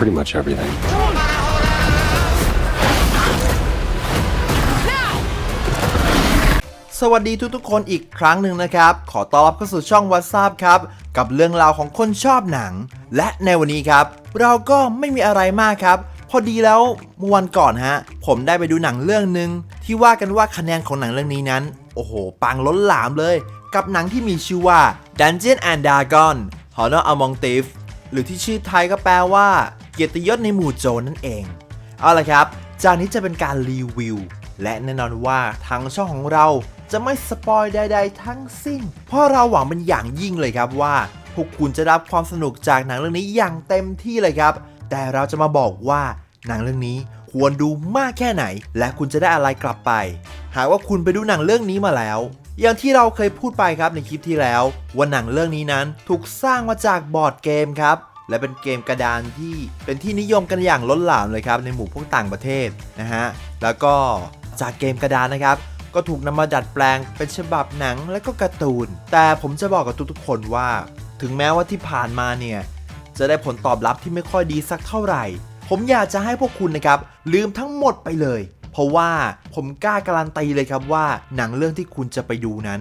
pretty much everything. สวัสดีทุกๆคนอีกครั้งหนึ่งนะครับ ขอต้อนรับเข้าสู่ช่อง WhatsApp ครับ กับเรื่องราวของคนชอบหนัง และในวันนี้ครับ เราก็ไม่มีอะไรมากครับ พอดีแล้วเมื่อวันก่อนฮะ ผมได้ไปดูหนังเรื่องหนึ่งที่ว่ากันว่าคะแนนของหนังเรื่องนี้นั้น โอ้โห ปังล้นหลามเลย กับหนังที่มีชื่อว่า Dungeon and Dragon Honor Among Thieves หรือที่ชื่อไทยก็แปลว่า เกียรติยศในหมู่โจรนั่นเอง เอาละครับ จากนี้จะเป็นการรีวิว และแน่นอนว่าทางช่องของเราจะไม่สปอยใดๆทั้งสิ้น เพราะเราหวังเป็นอย่างยิ่งเลยครับว่า พวกคุณจะรับความสนุกจากหนังเรื่องนี้อย่างเต็มที่เลยครับ แต่เราจะมาบอกว่าหนังเรื่องนี้ควรดูมากแค่ไหน และคุณจะได้อะไรกลับไป หากว่าคุณไปดูหนังเรื่องนี้มาแล้ว อย่างที่เราเคยพูดไปครับในคลิปที่แล้ว ว่าหนังเรื่องนี้นั้นถูกสร้างมาจากบอร์ดเกมครับ และเป็นเกมกระดานที่เป็นที่นิยมกันอย่างล้นหลามเลยครับในหมู่พวกต่างประเทศนะฮะแล้วก็จากเกมกระดานนะครับ ก็ถูกนำมาดัดแปลงเป็นฉบับหนังและก็การ์ตูน แต่ผมจะบอกกับทุกๆคนว่า ถึงแม้ว่าที่ผ่านมาเนี่ยจะได้ผลตอบรับที่ไม่ค่อยดีสักเท่าไหร่ ผมอยากจะให้พวกคุณนะครับ ลืมทั้งหมดไปเลย เพราะว่าผมกล้าการันตีเลยครับว่า หนังเรื่องที่คุณจะไปดูนั้น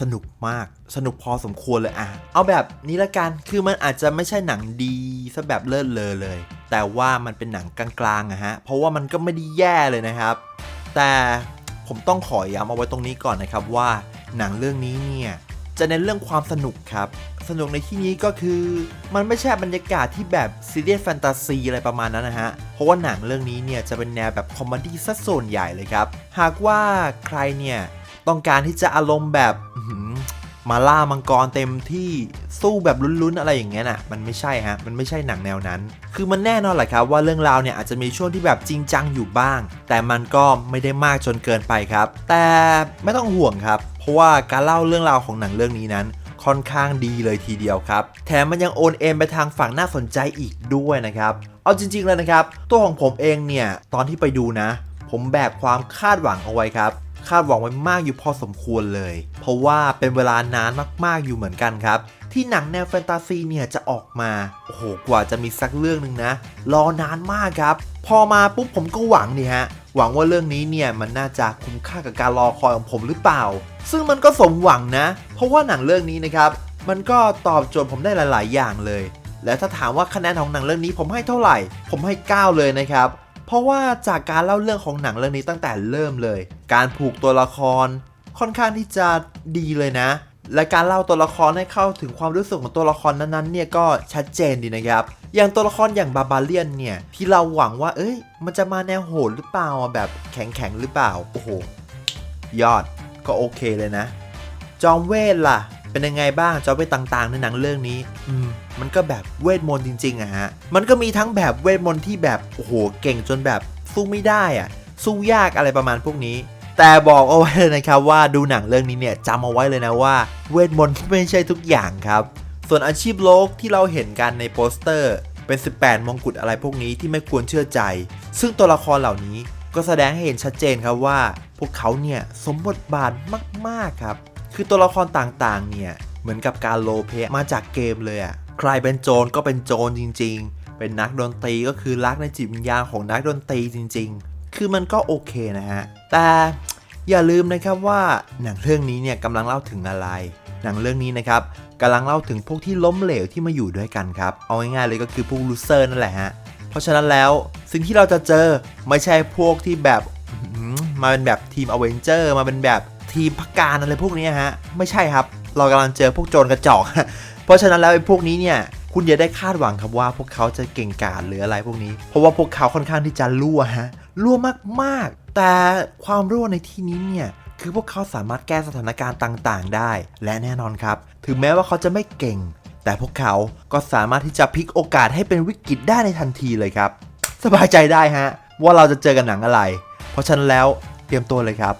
สนุกมาก สนุกพอสมควรเลยอะเอาแบบนี้ละกัน คือมันอาจจะไม่ใช่หนังดีซะแบบเลิศเลอเลย แต่ว่ามันเป็นหนังกลางๆอะฮะ เพราะว่ามันก็ไม่ได้แย่เลยนะครับ แต่ผมต้องขอย้ำเอาไว้ตรงนี้ก่อนนะครับว่าหนังเรื่องนี้เนี่ยจะเน้นเรื่องความสนุกครับ สนุกในที่นี้ก็คือมันไม่ใช่บรรยากาศที่แบบซีเรียสแฟนตาซีอะไรประมาณนั้นนะฮะ เพราะว่าหนังเรื่องนี้เนี่ยจะเป็นแนวแบบคอมเมดี้ซะส่วนใหญ่เลยครับ หากว่าใครเนี่ยต้องการที่จะอารมณ์แบบ มาล่ามังกรเต็มที่สู้แบบลุ้นๆอะไรอย่างเงี้ยน่ะมันไม่ใช่ฮะมันไม่ใช่หนังแนวนั้น คือมันแน่นอนแหละครับว่าเรื่องราวเนี่ยอาจจะมีช่วงที่แบบจริงจังอยู่บ้าง แต่มันก็ไม่ได้มากจนเกินไปครับ แต่ไม่ต้องห่วงครับ เพราะว่าการเล่าเรื่องราวของหนังเรื่องนี้นั้นค่อนข้างดีเลยทีเดียวครับ แถมมันยังโอนเอ็นไปทางฝั่งน่าสนใจอีกด้วยนะครับ เอาจริงๆเลยนะครับ ตัวของผมเองเนี่ย ตอนที่ไปดูนะ ผมแบกความคาดหวังเอาไว้ครับ คาดหวังไว้มากอยู่พอสมควรเลย เพราะว่าเป็นเวลานานมากๆอยู่เหมือนกันครับ ที่หนังแนวแฟนตาซีเนี่ยจะออกมา โอ้โห กว่าจะมีสักเรื่องหนึ่งนะ รอนานมากครับ พอมาปุ๊บผมก็หวังนี่ฮะ หวังว่าเรื่องนี้เนี่ยมันน่าจะคุ้มค่ากับการรอคอยของผมหรือเปล่า ซึ่งมันก็สมหวังนะ เพราะว่าหนังเรื่องนี้นะครับ มันก็ตอบโจทย์ผมได้หลาย ๆ อย่างเลย และถ้าถามว่าคะแนนของหนังเรื่องนี้ผมให้เท่าไหร่ ผมให้ 9 เลยนะครับ เพราะว่าจากการเล่าเรื่องของหนังเรื่องนี้ตั้งแต่เริ่มเลย การผูกตัวละคร ค่อนข้างที่จะดีเลยนะ และการเล่าตัวละครให้เข้าถึงความรู้สึกของตัวละครนั้นๆเนี่ยก็ชัดเจนดีนะครับ อย่างตัวละครอย่างบาบาเลียนเนี่ยที่เราหวังว่า เอ้ย มันจะมาแนวโหดหรือเปล่าแบบแข็งๆหรือเปล่าโอ้โหยอดก็โอเคเลยนะ จอมเวทล่ะ เป็นยังไงบ้างจอมเวทต่างๆในหนังเรื่องนี้ อืมมันก็แบบเวทมนต์จริงๆอะฮะ มันก็มีทั้งแบบเวทมนต์ที่แบบโอ้โหเก่งจนแบบสู้ไม่ได้อะสู้ยากอะไรประมาณพวกนี้ แต่บอกเอาไว้เลยนะครับว่าดูหนังเรื่องนี้เนี่ยจำเอาไว้เลยนะว่าเวทมนต์ไม่ใช่ทุกอย่างครับ ส่วนอาชีพโลกที่เราเห็นกันในโปสเตอร์ เป็น 18 มงกุฎอะไรพวกนี้ที่ไม่ควรเชื่อใจ ซึ่งตัวละครเหล่านี้ก็แสดงให้เห็นชัดเจนครับว่า พวกเขาเนี่ยสมบทบาทมากๆครับ คือตัวละครต่างๆ เนี่ย เหมือนกับการโลเพมาจากเกมเลยอะใครเป็นโจรก็เป็นโจรจริง ๆ เป็นนักดนตรีก็คือรักในจิตวิญญาณของนักดนตรีจริง ๆ คือมันก็โอเคนะฮะ แต่อย่าลืมนะครับว่าหนังเรื่องนี้เนี่ยกำลังเล่าถึงอะไร หนังเรื่องนี้นะครับกำลังเล่าถึงพวกที่ล้มเหลวที่มาอยู่ด้วยกันครับ เอาง่ายๆเลยก็คือพวกลูเซอร์นั่นแหละฮะ เพราะฉะนั้นแล้วสิ่งที่เราจะเจอไม่ใช่พวกที่แบบมาเป็นแบบทีมอเวนเจอร์มาเป็นแบบ ทีมพักการอะไรพวกนี้ฮะ ไม่ใช่ครับ เรากำลังเจอพวกโจรกระจอก เพราะฉะนั้นแล้วไอ้พวกนี้เนี่ย คุณอย่าได้คาดหวังครับว่าพวกเขาจะเก่งกาจหรืออะไรพวกนี้ เพราะว่าพวกเขาค่อนข้างที่จะรั่วฮะ รั่วมากๆ แต่ความรั่วในที่นี้เนี่ยคือพวกเขาสามารถแก้สถานการณ์ต่างๆ ได้ และแน่นอนครับ ถึงแม้ว่าเขาจะไม่เก่ง แต่พวกเขาก็สามารถที่จะพลิกโอกาสให้เป็นวิกฤตได้ในทันทีเลยครับ สบายใจได้ฮะ ว่าเราจะเจอกันหนังอะไร เพราะฉะนั้นแล้วเตรียมตัวเลยครับ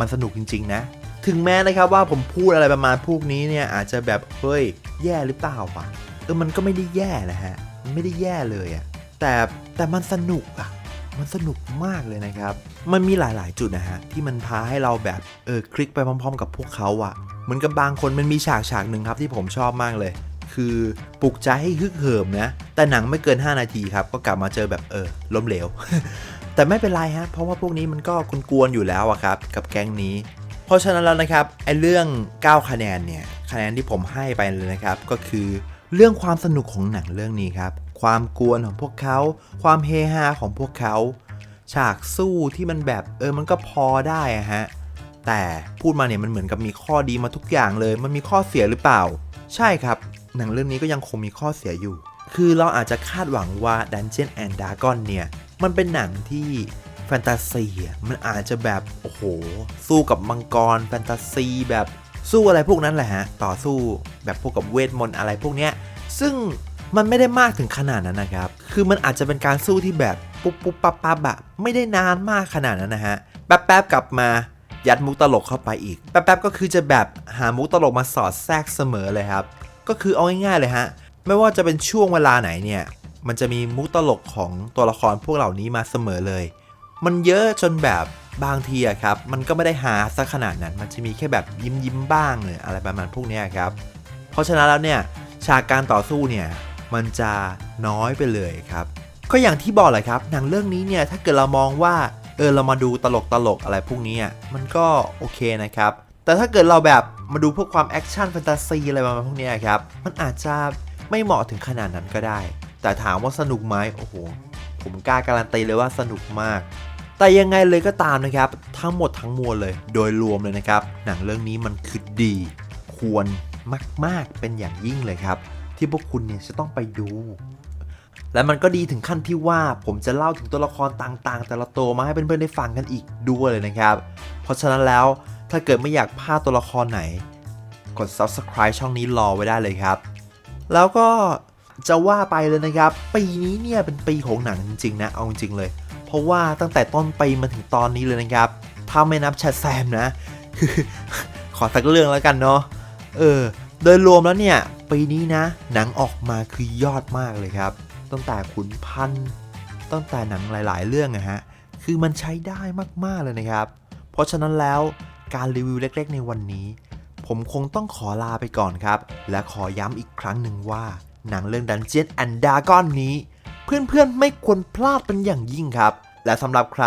มันสนุกจริง ๆ นะ ถึงแม้นะครับว่าผมพูดอะไรประมาณพวกนี้เนี่ยอาจจะแบบเฮ้ยแย่หรือเปล่าวะเออมันก็ไม่ได้แย่นะฮะมันไม่ได้แย่เลยอะแต่แต่มันสนุกอะมันสนุกมากเลยนะครับ มันมีหลาย ๆ จุดนะฮะที่มันพาให้เราแบบเออคลิกไปพร้อม ๆ กับพวกเขาอะเหมือนกับบางคนมันมีฉากฉากหนึ่งครับที่ผมชอบมากเลย คือปลุกใจให้ฮึกเหิมนะ แต่หนังไม่เกิน 5 นาทีครับ ก็กลับมาเจอแบบเออล้มเหลว แต่ไม่เป็นไรฮะ เพราะว่าพวกนี้มันก็กวนๆอยู่แล้วอะครับ กับแก๊งนี้ เพราะฉะนั้นแล้วนะครับไอ้เรื่อง 9 คะแนนเนี่ยคะแนนที่ผมให้ไปเลยนะครับก็คือเรื่องความสนุกของหนังเรื่องนี้ครับ ความกวนของพวกเขา ความเฮฮาของพวกเขา ฉากสู้ที่มันแบบเออมันก็พอได้ฮะ แต่พูดมาเนี่ยมันเหมือนกับมีข้อดีมาทุกอย่างเลย มันมีข้อเสียหรือเปล่า ใช่ครับ หนังเรื่องนี้ก็ยังคงมีข้อเสียอยู่ คือเราอาจจะคาดหวังว่า Dungeon and Dragon เนี่ย มันเป็นหนังที่แฟนตาซีมันอาจจะแบบ โอ้โห สู้กับมังกรแฟนตาซีแบบสู้อะไรพวกนั้นแหละฮะ ต่อสู้แบบพวกกับเวทมนต์อะไรพวกเนี้ย ซึ่งมันไม่ได้มากถึงขนาดนั้นนะครับ คือมันอาจจะเป็นการสู้ที่แบบปุ๊บปุ๊บปั๊บปั๊บอะไม่ได้นานมากขนาดนั้นนะฮะ แป๊บแป๊บๆกลับมายัดมุกตลกเข้าไปอีก แป๊บๆก็คือจะแบบหามุกตลกมาสอดแทรกเสมอเลยครับ ก็คือเอาง่ายๆเลยฮะ ไม่ว่าจะเป็นช่วงเวลาไหนเนี่ย มันจะมีมุกตลกของตัวละครพวกเหล่านี้มาเสมอเลย มันเยอะจนแบบบางทีอะครับ มันก็ไม่ได้หาซะขนาดนั้น มันจะมีแค่แบบยิ้มยิ้มๆบ้างเลยอะไรประมาณพวกนี้ครับ เพราะฉะนั้นแล้วเนี่ยฉากการต่อสู้เนี่ยมันจะน้อยไปเลยครับ ก็อย่างที่บอกเลยครับหนังเรื่องนี้เนี่ยถ้าเกิดเรามองว่าเออเรามาดูตลกตลกๆอะไรพวกนี้อะมันก็โอเคนะครับ แต่ถ้าเกิดเราแบบมาดูพวกความแอคชั่นแฟนตาซีอะไรประมาณพวกนี้ครับ มันอาจจะไม่เหมาะถึงขนาดนั้นก็ได้ แต่ถามว่าสนุกไหมโอ้โห ผมกล้าการันตีเลยว่าสนุกมาก แต่ยังไงเลยก็ตามนะครับ ทั้งหมดทั้งมวลเลย โดยรวมเลยนะครับ หนังเรื่องนี้มันคือดี ควรมาก ๆ เป็นอย่างยิ่งเลยครับ ที่พวกคุณเนี่ยจะต้องไปดู และมันก็ดีถึงขั้นที่ว่าผมจะเล่าถึงตัวละครต่างๆ แต่ละตัวมาให้เพื่อนๆได้ฟังกันอีกด้วยเลยนะครับ เพราะฉะนั้นแล้ว ถ้าเกิดไม่อยากพลาดตัวละครไหน กด subscribe ช่องนี้รอไว้ได้เลยครับ แล้วก็จะว่าไปเลยนะครับ ปีนี้เนี่ยเป็นปีของหนังจริงๆนะเอาจริงๆเลย เพราะว่าตั้งแต่ต้นปีมาถึงตอนนี้เลยนะครับถ้าไม่นับแชทแซมนะขอสักเรื่องแล้วกันเนาะเออ โดยรวมแล้วเนี่ย ปีนี้นะ หนังออกมาคือยอดมากเลยครับ ตั้งแต่ขุนพันตั้งแต่หนังหลาย ๆ เรื่องอะฮะคือมันใช้ได้มากๆเลยนะครับ เพราะฉะนั้นแล้ว การรีวิวเล็กๆ ในวันนี้ ผมคงต้องขอลาไปก่อนครับ และขอย้ำอีกครั้งหนึ่งว่า หนังเรื่อง Dungeon and Dragon นี้ เพื่อนๆไม่ควรพลาดเป็นอย่างยิ่งครับ และสำหรับใคร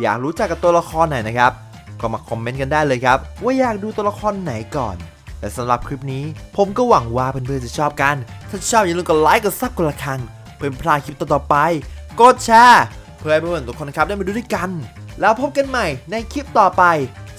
อยากรู้จักกับตัวละครไหนนะครับ ก็มาคอมเมนต์กันได้เลยครับ ว่าอยากดูตัวละครไหนก่อนและสำหรับคลิปนี้ผมก็หวังว่าเพื่อนๆจะชอบกัน ถ้าชอบอย่าลืมกดไลค์กดซับกดละครัง เพื่อไม่พลาดคลิปต่อๆไป กดแชร์ เพื่อให้เพื่อนๆทุกคนครับได้มาดูด้วยกัน แล้วพบกันใหม่ในคลิปต่อไป